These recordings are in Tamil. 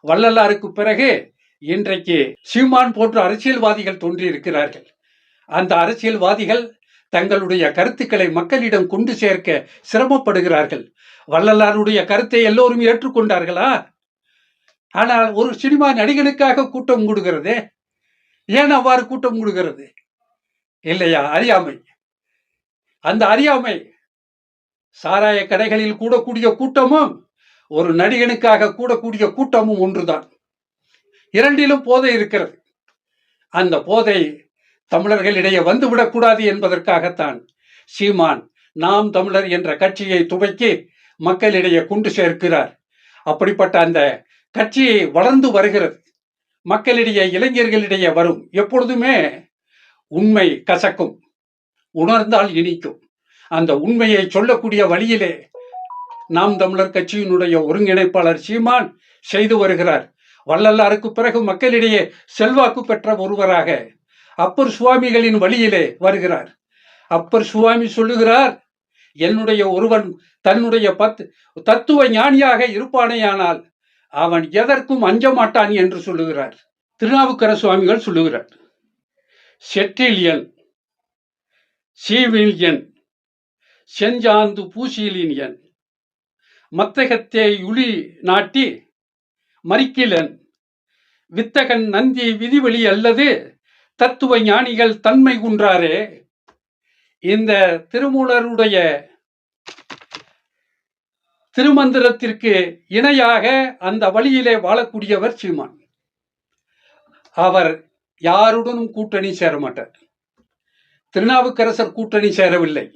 வள்ளலாருக்கு பிறகு இன்றைக்கு சீமான் போன்ற அரசியல்வாதிகள் தோன்றியிருக்கிறார்கள். அந்த அரசியல்வாதிகள் தங்களுடைய கருத்துக்களை மக்களிடம் கொண்டு சேர்க்க சிரமப்படுகிறார்கள். வள்ளலாருடைய கருத்தை எல்லோரும் ஏற்றுக்கொண்டார்களா? ஆனால் ஒரு சினிமா நடிகனுக்காக கூட்டம் கூடுகிறது ஏன் அவ்வாறு கூட்டம் கூடுகிறது இல்லையா அறியாமை? அந்த அறியாமை சாராய கடைகளில் கூடக்கூடிய கூட்டமும் ஒரு நடிகனுக்காக கூடக்கூடிய கூட்டமும் ஒன்றுதான். இரண்டிலும் போதை இருக்கிறது. அந்த போதை தமிழர்களிடையே வந்துவிடக்கூடாது என்பதற்காகத்தான் சீமான் நாம் தமிழர் என்ற கட்சியை துவக்கி மக்களிடையே கொண்டு சேர்க்கிறார். அப்படிப்பட்ட அந்த கட்சி வளர்ந்து வருகிறது. மக்களிடையே இளைஞர்களிடையே வரும். எப்பொழுதுமே உண்மை கசக்கும் உணர்ந்தால் இனிக்கும். அந்த உண்மையை சொல்லக்கூடிய வழியிலே நாம் தமிழர் கட்சியினுடைய ஒருங்கிணைப்பாளர் சீமான் செய்து வருகிறார். வள்ளலாருக்கு பிறகு மக்களிடையே செல்வாக்கு பெற்ற ஒருவராக அப்பர் சுவாமிகளின் வழியிலே வருகிறார். அப்பர் சுவாமி சொல்லுகிறார் என்னுடைய ஒருவன் தன்னுடைய பத் தத்துவ ஞானியாக இருப்பானேயானால் அவன் எதற்கும் அஞ்ச மாட்டான் என்று சொல்லுகிறார். திருநாவுக்கர சுவாமிகள் சொல்லுகிறார் செற்றிலியன் சீவிலியன் செஞ்சாந்து பூசிலியன் மத்தகத்தை உளி நாட்டி மறிக்கிலன். வித்தகன் நந்தி விதிவெளி அல்லது தத்துவ ஞானிகள் தன்மை குன்றாரே. இந்த திருமூலருடைய திருமந்திரத்திற்கு இணையாக அந்த வழியிலே வாழக்கூடியவர் சீமான். அவர் யாருடனும் கூட்டணி சேர மாட்டார் திருநாவுக்கரசர் கூட்டணி சேரவில்லை.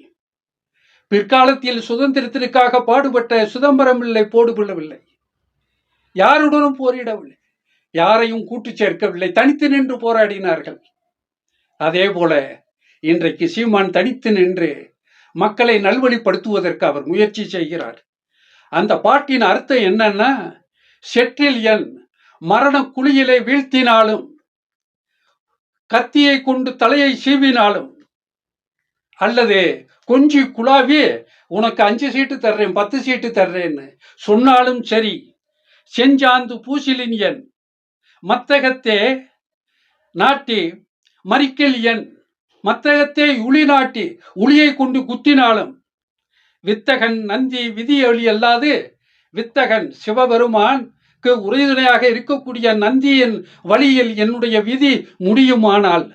பிற்காலத்தில் சுதந்திரத்திற்காக பாடுபட்ட சிதம்பரம் இல்லை போடுபடவில்லை. யாருடனும் போரிடவில்லை. யாரையும் கூட்டு சேர்க்கவில்லை. தனித்து நின்று போராடினார்கள். அதே போல இன்றைக்கு சீமான் தனித்து நின்று மக்களை நல்வழிப்படுத்துவதற்கு அவர் முயற்சி செய்கிறார். அந்த பாட்டின் அர்த்தம் என்னன்னா செற்றில் என் மரண குழியிலே வீழ்த்தினாலும் கத்தியை கொண்டு தலையை சீவினாலும் அல்லது கொஞ்சி குழாவி உனக்கு அஞ்சு சீட்டு தர்றேன் பத்து சீட்டு தர்றேன்னு சொன்னாலும் சரி செஞ்சாந்து பூசிலின் எண் மத்தகத்தே நாட்டி மறிக்கல் எண் மத்தகத்தே உளி நாட்டி உளியை கொண்டு குத்தினாலும். வித்தகன் நந்தி விதி ஒளி அல்லாது வித்தகன் சிவபெருமான்க்கு உறுதுணையாக இருக்கக்கூடிய நந்தியின் வழியில் என்னுடைய விதி முடியுமானால்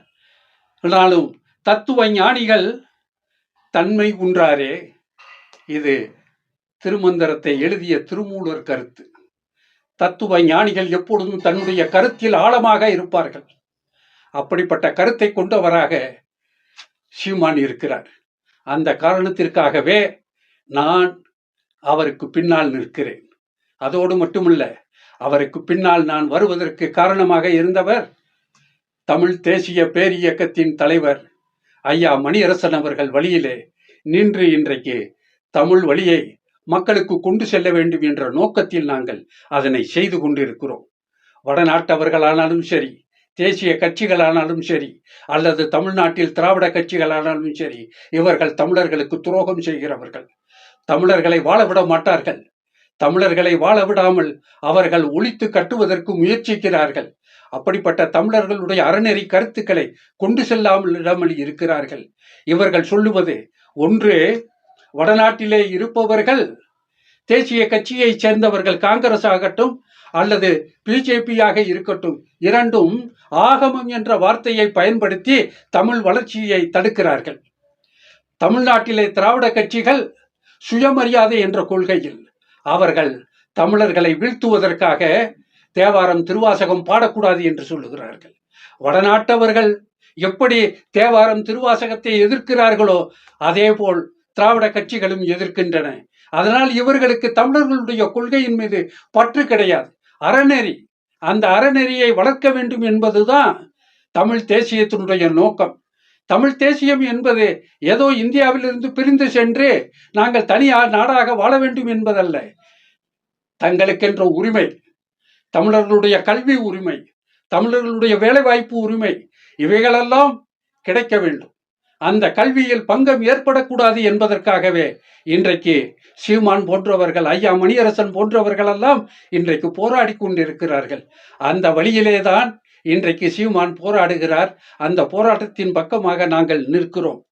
தத்துவ ஞானிகள் தன்மை குன்றாரே. இது திருமந்திரத்தை எழுதிய திருமூலர் கருத்து. தத்துவ ஞானிகள் எப்பொழுதும் தன்னுடைய கருத்தில் ஆழமாக இருப்பார்கள். அப்படிப்பட்ட கருத்தை கொண்டவராக சீமான் இருக்கிறார். அந்த காரணத்திற்காகவே நான் அவருக்கு பின்னால் நிற்கிறேன். அதோடு மட்டுமல்ல அவருக்கு பின்னால் நான் வருவதற்கு காரணமாக இருந்தவர் தமிழ் தேசிய பேரியக்கத்தின் தலைவர் ஐயா மணியரசன் அவர்கள் வழியிலே நின்று இன்றைக்கு தமிழ் வழியை மக்களுக்கு கொண்டு செல்ல வேண்டும் என்ற நோக்கத்தில் நாங்கள் அதனை செய்து கொண்டிருக்கிறோம். வடநாட்டவர்களானாலும் சரி தேசிய கட்சிகளானாலும் சரி அல்லது தமிழ்நாட்டில் திராவிட கட்சிகளானாலும் சரி இவர்கள் தமிழர்களுக்கு துரோகம் செய்கிறவர்கள். தமிழர்களை வாழ விட மாட்டார்கள். தமிழர்களை வாழ விடாமல் அவர்கள் ஒழித்து கட்டுவதற்கு முயற்சிக்கிறார்கள். அப்படிப்பட்ட தமிழர்களுடைய அறநெறி கருத்துக்களை கொண்டு செல்லாமல் இடாமல் இருக்கிறார்கள். இவர்கள் சொல்லுவது ஒன்று வடநாட்டிலே இருப்பவர்கள் தேசிய கட்சியை சேர்ந்தவர்கள் காங்கிரஸ் ஆகட்டும் அல்லது பிஜேபியாக இருக்கட்டும் இரண்டும் ஆகமம் என்ற வார்த்தையை பயன்படுத்தி தமிழ் வளர்ச்சியை தடுக்கிறார்கள். தமிழ்நாட்டிலே திராவிட கட்சிகள் சுயமரியாதை என்ற கொள்கையில் அவர்கள் தமிழர்களை வீழ்த்துவதற்காக தேவாரம் திருவாசகம் பாடக்கூடாது என்று சொல்லுகிறார்கள். வடநாட்டவர்கள் எப்படி தேவாரம் திருவாசகத்தை எதிர்க்கிறார்களோ அதேபோல் திராவிட கட்சிகளும் எதிர்க்கின்றன. அதனால் இவர்களுக்கு தமிழர்களுடைய கொள்கையின் மீது பற்று கிடையாது. அறநெறி அந்த அறநெறியை வளர்க்க வேண்டும் என்பதுதான் தமிழ் தேசியத்தினுடைய நோக்கம். தமிழ் தேசியம் என்பது ஏதோ இந்தியாவிலிருந்து பிரிந்து சென்று நாங்கள் தனியா நாடாக வாழ வேண்டும் என்பதல்ல. தங்களுக்கென்ற உரிமை தமிழர்களுடைய கல்வி உரிமை தமிழர்களுடைய வேலைவாய்ப்பு உரிமை இவைகளெல்லாம் கிடைக்க வேண்டும். அந்த கல்வியில் பங்கம் ஏற்படக்கூடாது என்பதற்காகவே இன்றைக்கு சீமான் போன்றவர்கள் ஐயா மணியரசன் போன்றவர்கள் எல்லாம் இன்றைக்கு போராடி கொண்டிருக்கிறார்கள். அந்த வழியிலேதான் இன்றைக்கு சீமான் போராடுகிறார். அந்த போராட்டத்தின் பக்கமாக நாங்கள் நிற்கிறோம்.